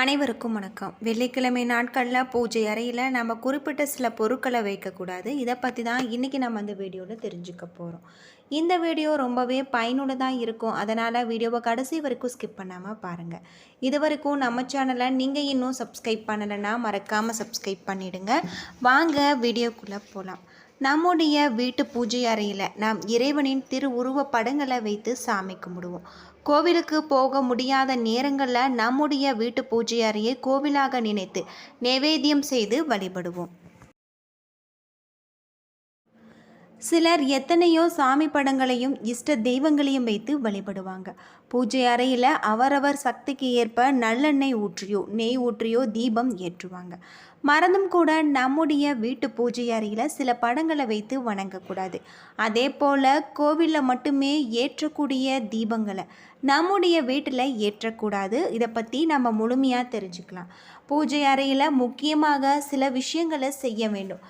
அனைவருக்கும் வணக்கம். வெள்ளிக்கிழமை நாட்களில் பூஜை அறையில் நம்ம குறிப்பிட்ட சில பொருட்களை வைக்கக்கூடாது. இதை பற்றி தான் இன்றைக்கி நம்ம அந்த வீடியோவில் தெரிஞ்சுக்க போகிறோம் இந்த வீடியோ ரொம்பவே பயனுள்ளதாக இருக்கும். அதனால் வீடியோவை கடைசி வரைக்கும் ஸ்கிப் பண்ணாமல் பாருங்கள் இது வரைக்கும் நம்ம சேனலை நீங்கள் இன்னும் சப்ஸ்கிரைப் பண்ணலைன்னா மறக்காமல் சப்ஸ்கிரைப் பண்ணிவிடுங்க வாங்க வீடியோக்குள்ளே போகலாம் நம்முடைய வீட்டு பூஜை அறையில் நாம் இறைவனின் திருவுருவ படங்களை வைத்து சாமி கும்பிடுவோம். கோவிலுக்கு போக முடியாத நேரங்களில் நம்முடைய வீட்டு பூஜை அறையை கோவிலாக நினைத்து நைவேத்தியம் செய்து வழிபடுவோம். சிலர் எத்தனையோ சாமி படங்களையும் இஷ்ட தெய்வங்களையும் வைத்து வழிபடுவாங்க. பூஜை அறையில் அவரவர் சக்திக்கு ஏற்ப நல்லெண்ணெய் ஊற்றியோ நெய் ஊற்றியோ தீபம் ஏற்றுவாங்க. மறந்தும் கூட நம்முடைய வீட்டு பூஜை அறையில் சில படங்களை வைத்து வணங்கக்கூடாது. அதே போல் கோவிலில் மட்டுமே ஏற்றக்கூடிய தீபங்களை நம்முடைய வீட்டில் ஏற்றக்கூடாது. இதை பற்றி நம்ம முழுமையாக தெரிஞ்சுக்கலாம். பூஜை அறையில் முக்கியமாக சில விஷயங்களை செய்ய வேண்டும்.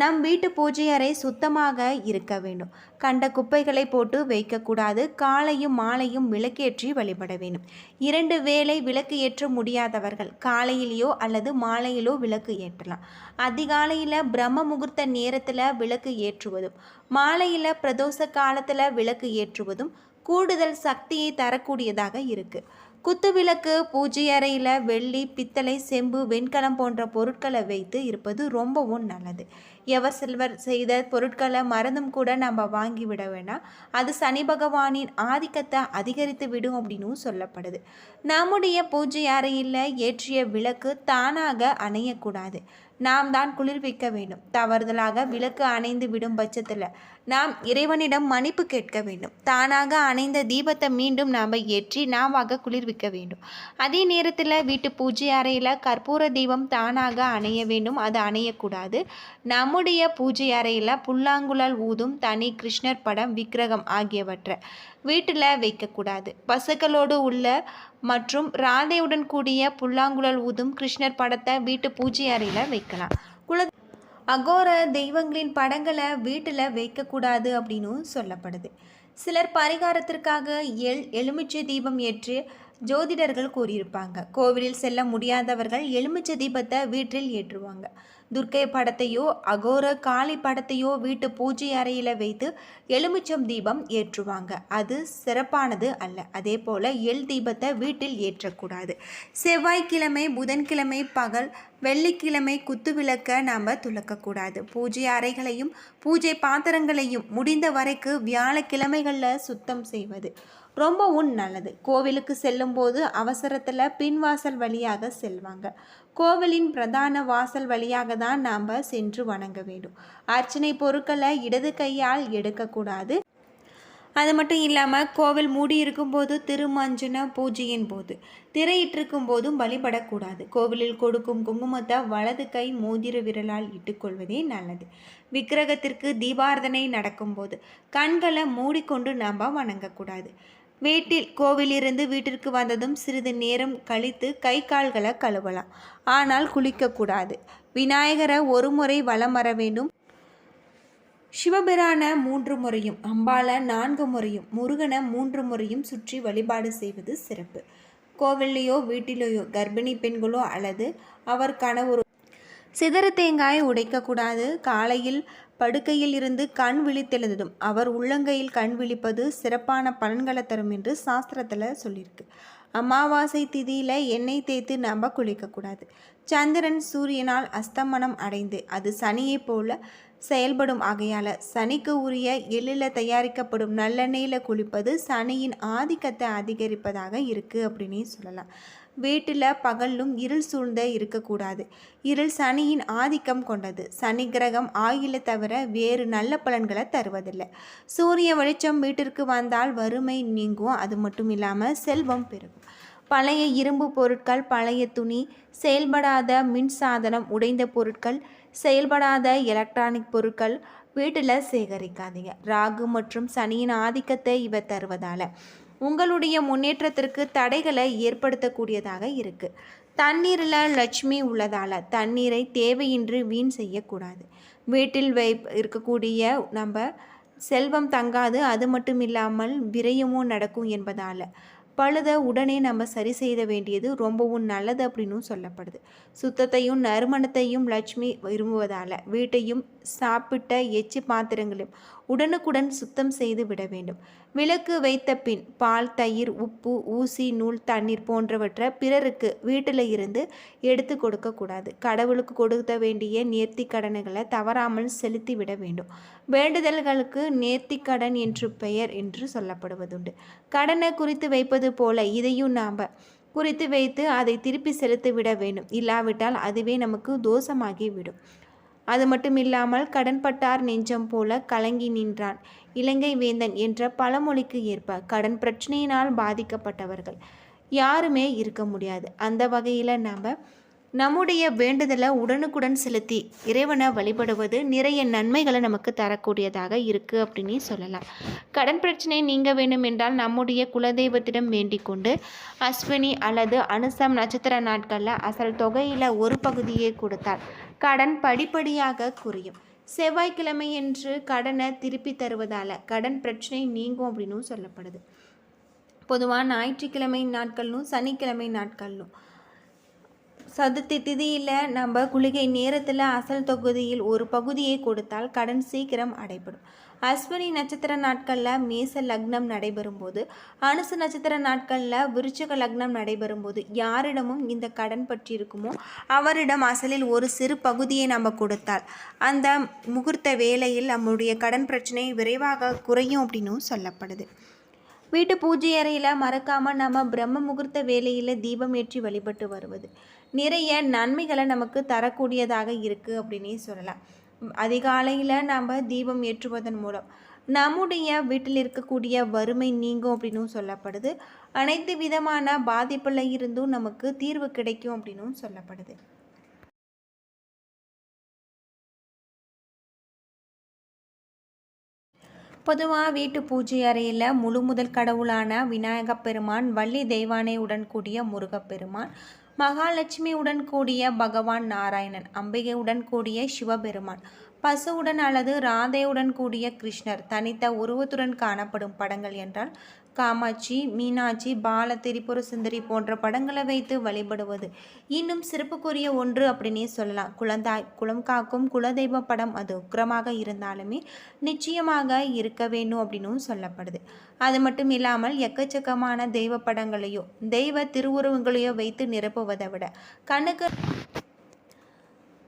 நம் வீட்டு பூஜை அறை சுத்தமாக இருக்க வேண்டும். கண்ட குப்பைகளை போட்டு வைக்கக்கூடாது. காலையும் மாலையும் விளக்கேற்றி வழிபட வேண்டும். இரண்டு வேளை விளக்கு ஏற்ற முடியாதவர்கள் காலையிலேயோ அல்லது மாலையிலோ விளக்கு ஏற்றலாம். அதிகாலையில் பிரம்ம முகூர்த்த நேரத்தில் விளக்கு ஏற்றுவதும் மாலையில் பிரதோஷ காலத்தில் விளக்கு ஏற்றுவதும் கூடுதல் சக்தியை தரக்கூடியதாக இருக்குது குத்துவிளக்கு பூஜை அறையில் வெள்ளி பித்தளை செம்பு வெண்கலம் போன்ற பொருட்களை வைத்து இருப்பது ரொம்பவும் நல்லது. எவர் சில்வர் செய்த பொருட்களை மறந்தும் கூட நம்ம வாங்கி விட வேணாம். அது சனி பகவானின் ஆதிக்கத்தை அதிகரித்து விடும் அப்படின்னும் சொல்லப்படுது. நம்முடைய பூஜை அறையில் ஏற்றிய விளக்கு தானாக அணையக்கூடாது. நாம் தான் குளிர்விக்க வேண்டும். தவறுதலாக விளக்கு அணைந்து விடும் பட்சத்தில் நாம் இறைவனிடம் மன்னிப்பு கேட்க வேண்டும். தானாக அணைந்த தீபத்தை மீண்டும் நாம் ஏற்றி நாமாக குளிர்விக்க வேண்டும். அதே நேரத்தில் வீட்டு பூஜை அறையில் கற்பூர தீபம் தானாக அணைய வேண்டும். அது அணையக்கூடாது. நம்முடைய பூஜை அறையில் புல்லாங்குழல் ஊதும் தனி கிருஷ்ணர் படம் விக்கிரகம் ஆகியவற்றை வீட்டில் வைக்கக்கூடாது. பசுக்களோடு உள்ள மற்றும் ராதையுடன் கூடிய புல்லாங்குழல் ஊதும் கிருஷ்ணர் படத்தை வீட்டு பூஜை அறையில் வைக்கலாம். அகோர தெய்வங்களின் படங்களை வீட்டில் வைக்கக்கூடாது அப்படின்னும் சொல்லப்படுது. சிலர் பரிகாரத்திற்காக எல் எலுமிச்சை தீபம் ஏற்று ஜோதிடர்கள் கூறியிருப்பாங்க. கோவிலில் செல்ல முடியாதவர்கள் எலுமிச்சை தீபத்தை வீட்டில் ஏற்றுவாங்க. துர்க்கை படத்தையோ அகோர காளி படத்தையோ வீட்டு பூஜை அறையில் வைத்து எலுமிச்சம் தீபம் ஏற்றுவாங்க. அது சிறப்பானது அல்ல. அதே போல் எள் தீபத்தை வீட்டில் ஏற்றக்கூடாது. செவ்வாய்க்கிழமை புதன்கிழமை பகல் வெள்ளிக்கிழமை குத்து விளக்க நாம் துளக்கக்கூடாது பூஜை அறைகளையும் பூஜை பாத்திரங்களையும் முடிந்த வரைக்கு வியாழக்கிழமைகளில் சுத்தம் செய்வது ரொம்பவும் நல்லது. கோவிலுக்கு செல்லும்போது அவசரத்தில் பின்வாசல் வழியாக செல்வாங்க. கோவிலின் பிரதான வாசல் வழியாக தான் நாம் சென்று வணங்க வேண்டும். அர்ச்சனை பொருட்களை இடது கையால் எடுக்கக்கூடாது. அது மட்டும் இல்லாமல் கோவில் மூடி இருக்கும்போது திருமஞ்சன பூஜையின் போது திரையிட்டிருக்கும் போதும் வழிபடக்கூடாது. கோவிலில் கொடுக்கும் குங்குமத்தை வலது கை மோதிர விரலால் இட்டுக்கொள்வதே நல்லது. விக்கிரகத்திற்கு தீபார்த்தனை நடக்கும்போது கண்களை மூடிக்கொண்டு நாம் வணங்கக்கூடாது. வீட்டில் கோவிலிருந்து வீட்டிற்கு வந்ததும் சிறிது நேரம் கழித்து கை கால்களை கழுவலாம். ஆனால் குளிக்கக்கூடாது. விநாயகரை ஒரு முறை வலம் வர வேண்டும். சிவபிரான மூன்று முறையும் அம்பாலை நான்கு முறையும் முருகனை மூன்று முறையும் சுற்றி வழிபாடு செய்வது சிறப்பு. கோவில்லையோ வீட்டிலேயோ கர்ப்பிணி பெண்களோ அல்லது அவர் கணவரோ சிதற தேங்காய் உடைக்கக்கூடாது. காலையில் படுக்கையில் இருந்து கண் விழித்தெழுந்ததும் அவர் உள்ளங்கையில் கண் விழிப்பது சிறப்பான பலன்களை தரும் என்று சாஸ்திரத்தில் சொல்லியிருக்கு அமாவாசை திதியில் எண்ணெய் தேய்த்து நம்ம குளிக்கக்கூடாது சந்திரன் சூரியனால் அஸ்தமனம் அடைந்து அது சனியைப் போல செயல்படும் ஆகையால் சனிக்கு உரிய எள்ளில் தயாரிக்கப்படும் நல்லெண்ணெயில் குளிப்பது சனியின் ஆதிக்கத்தை அதிகரிப்பதாக இருக்குது அப்படின்னு சொல்லலாம். வீட்டில் பகலும் இருள் சூழ்ந்த இருக்கக்கூடாது. இருள் சனியின் ஆதிக்கம் கொண்டது. சனி கிரகம் ஆயில தவிர வேறு நல்ல பலன்களை தருவதில்லை. சூரிய வெளிச்சம் வீட்டிற்கு வந்தால் வறுமை நீங்கும். அது மட்டும் இல்லாமல் செல்வம் பெருகும். பழைய இரும்பு பொருட்கள் பழைய துணி செயல்படாத மின் சாதனம் உடைந்த பொருட்கள் செயல்படாத எலக்ட்ரானிக் பொருட்கள் வீட்டில் சேகரிக்காதீங்க. ராகு மற்றும் சனியின் ஆதிக்கத்தை இவர் தருவதால். உங்களுடைய முன்னேற்றத்திற்கு தடைகளை ஏற்படுத்தக்கூடியதாக இருக்குது தண்ணீரில் லட்சுமி உள்ளதால் தண்ணீரை தேவையின்றி வீண் செய்யக்கூடாது. வீட்டில் வை இருக்கக்கூடிய நம்ம செல்வம் தங்காது அது மட்டும் இல்லாமல் விரயமும் நடக்கும் என்பதால் பழுத உடனே நம்ம சரி செய்த வேண்டியது ரொம்பவும் நல்லது அப்படின்னும் சொல்லப்படுது. சுத்தத்தையும் நறுமணத்தையும் லட்சுமி விரும்புவதால் வீட்டையும் சாப்பிட்ட எச்சு பாத்திரங்களையும் உடனுக்குடன் சுத்தம் செய்து விட வேண்டும். விளக்கு வைத்த பின் பால் தயிர் உப்பு ஊசி நூல் தண்ணீர் போன்றவற்றை பிறருக்கு வீட்டில் இருந்து எடுத்து கொடுக்கக்கூடாது கடவுளுக்கு கொடுக்க வேண்டிய நேர்த்தி கடன்களை தவறாமல் செலுத்தி விட வேண்டும். வேண்டுதல்களுக்கு நேர்த்தி கடன் என்று பெயர் என்று சொல்லப்படுவதுண்டு. கடனை குறித்து வைப்பது போல இதையும் நாம் குறித்து வைத்து அதை திருப்பி செலுத்தி விட வேண்டும். இல்லாவிட்டால் அதுவே நமக்கு தோஷமாகி விடும். அது மட்டும் இல்லாமல் கடன்பட்டார் நெஞ்சம் போல கலங்கி நின்றான். இலங்கை வேந்தன் என்ற பழமொழிக்கு ஏற்ப கடன் பிரச்சனையினால் பாதிக்கப்பட்டவர்கள். யாருமே இருக்க முடியாது. அந்த வகையில் நாம் நம்முடைய வேண்டுதலை உடனுக்குடன் செலுத்தி இறைவனை வழிபடுவது நிறைய நன்மைகளை நமக்கு தரக்கூடியதாக இருக்குது அப்படின்னு சொல்லலாம். கடன் பிரச்சனை நீங்க வேண்டும் என்றால் நம்முடைய குலதெய்வத்திடம் வேண்டிக் கொண்டு அஸ்வினி அல்லது அனுசம் நட்சத்திர நாட்களில் அசல் தொகையில் ஒரு பகுதியை கொடுத்தால் கடன் படிப்படியாக குறையும். செவ்வாய்க்கிழமை என்று கடனை திருப்பி தருவதால் கடன் பிரச்சனை நீங்கும் அப்படின்னு சொல்லப்படுது. பொதுவாக ஞாயிற்றுக்கிழமை நாட்களும் சனிக்கிழமை நாட்களும் சதுர்த்தி திதியில் நம்ம குளிகை நேரத்தில் அசல் தொகுதியில் ஒரு பகுதியை கொடுத்தால் கடன் சீக்கிரம் அடைபடும். அஸ்வினி நட்சத்திர நாட்களில் மேச லக்னம் நடைபெறும் போது அனுசு நட்சத்திர நாட்களில் விருச்சக லக்னம் நடைபெறும் போது யாரிடமும் இந்த கடன் பற்றி இருக்குமோ அவரிடம் அசலில் ஒரு சிறு பகுதியை நம்ம கொடுத்தால் அந்த முகூர்த்த வேலையில் நம்முடைய கடன் பிரச்சனை விரைவாக குறையும் அப்படின்னும் சொல்லப்படுது. வீட்டு பூஜை அறையில் மறக்காமல் நம்ம பிரம்ம முகூர்த்த வேலையில் தீபம் ஏற்றி வழிபட்டு வருவது. நிறைய நன்மைகளை நமக்கு தரக்கூடியதாக இருக்குது அப்படின்னே சொல்லலாம். அதிகாலையில் நம்ம தீபம் ஏற்றுவதன் மூலம் நம்முடைய வீட்டில் இருக்கக்கூடிய வறுமை நீங்கும் அப்படின்னும் சொல்லப்படுது. அனைத்து விதமான பாதிப்பில் இருந்தும் நமக்கு தீர்வு கிடைக்கும் அப்படின்னும் சொல்லப்படுது. பொதுவாக வீட்டு பூஜை அறையில் முழு முதல் கடவுளான விநாயகப் பெருமான் வள்ளி தெய்வானை உடன் கூடிய முருகப்பெருமான் மகாலட்சுமியுடன் கூடிய பகவான் நாராயணன் அம்பிகையுடன் கூடிய சிவபெருமான் பசுவுடன் அல்லது ராதையுடன் கூடிய கிருஷ்ணர் தனித்த உருவத்துடன் காணப்படும் படங்கள் என்றால் காமாட்சி மீனாட்சி பால திரிபுர சுந்தரி போன்ற படங்களை வைத்து வழிபடுவது. இன்னும் சிறப்புக்குரிய ஒன்று அப்படின்னே சொல்லலாம். குழந்தாய் குளம் காக்கும் குலதெய்வ படம் அது உக்கிரமாக இருந்தாலுமே நிச்சயமாக இருக்க வேண்டும் அப்படின்னும் சொல்லப்படுது. அது மட்டும் இல்லாமல் எக்கச்சக்கமான தெய்வ படங்களையோ தெய்வ திருவுருவங்களையோ வைத்து நிரப்புவதை விட கண்ணுக்கு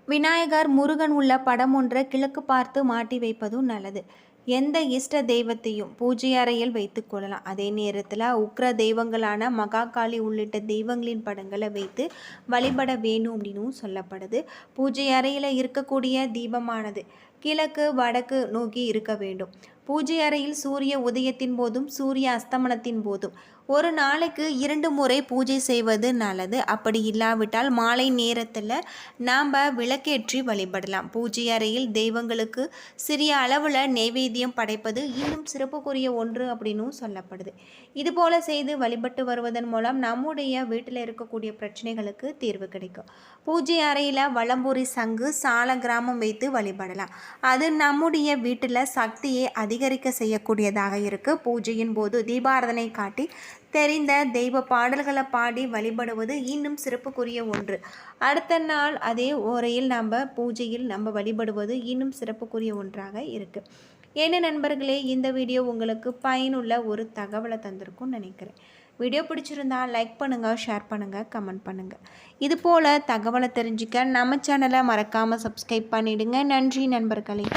விநாயகர் முருகன் உள்ள படம் ஒன்றை கிழக்கு பார்த்து மாட்டி வைப்பதும் நல்லது. எந்த இஷ்ட தெய்வத்தையும் பூஜை அறையில் வைத்து கொள்ளலாம். அதே நேரத்தில் உக்ர தெய்வங்களான மகாகாளி உள்ளிட்ட தெய்வங்களின் படங்களை வைத்து வழிபட வேணும் அப்படின்னும் சொல்லப்படுது. பூஜை அறையில் இருக்கக்கூடிய தீபமானது கிழக்கு வடக்கு நோக்கி இருக்க வேண்டும். பூஜை அறையில் சூரிய உதயத்தின் போதும் சூரிய அஸ்தமனத்தின் போதும். ஒரு நாளைக்கு இரண்டு முறை பூஜை செய்வது நல்லது. அப்படி இல்லாவிட்டால் மாலை நேரத்தில் நாம் விளக்கேற்றி வழிபடலாம். பூஜை அறையில் தெய்வங்களுக்கு சிறிய அளவில் நெய்வேத்தியம் படைப்பது இன்னும் சிறப்புக்குரிய ஒன்று அப்படின்னும் சொல்லப்படுது. இதுபோல் செய்து வழிபட்டு வருவதன் மூலம் நம்முடைய வீட்டில் இருக்கக்கூடிய பிரச்சனைகளுக்கு தீர்வு கிடைக்கும். பூஜை அறையில் வளம்பூரி சங்கு சால கிராமம் வைத்து வழிபடலாம். அது நம்முடைய வீட்டில் சக்தியை அதிக அதிகரிக்க செய்யக்கூடியதாக இருக்குது பூஜையின் போது தீபாரதனை காட்டி தெரிந்த தெய்வ பாடல்களை பாடி வழிபடுவது இன்னும் சிறப்புக்குரிய ஒன்று. அடுத்த நாள் அதே உரையில் நம்ம பூஜையில் நம்ம வழிபடுவது இன்னும் சிறப்புக்குரிய ஒன்றாக இருக்குது என்ன நண்பர்களே இந்த வீடியோ உங்களுக்கு பயனுள்ள ஒரு தகவலை தந்திருக்கும்னு நினைக்கிறேன். வீடியோ பிடிச்சிருந்தா லைக் பண்ணுங்கள் ஷேர் பண்ணுங்கள் கமெண்ட் பண்ணுங்கள் இது போல் தகவலை தெரிஞ்சுக்க நம்ம சேனலை மறக்காமல் சப்ஸ்கிரைப் பண்ணிவிடுங்க நன்றி நண்பர்களே.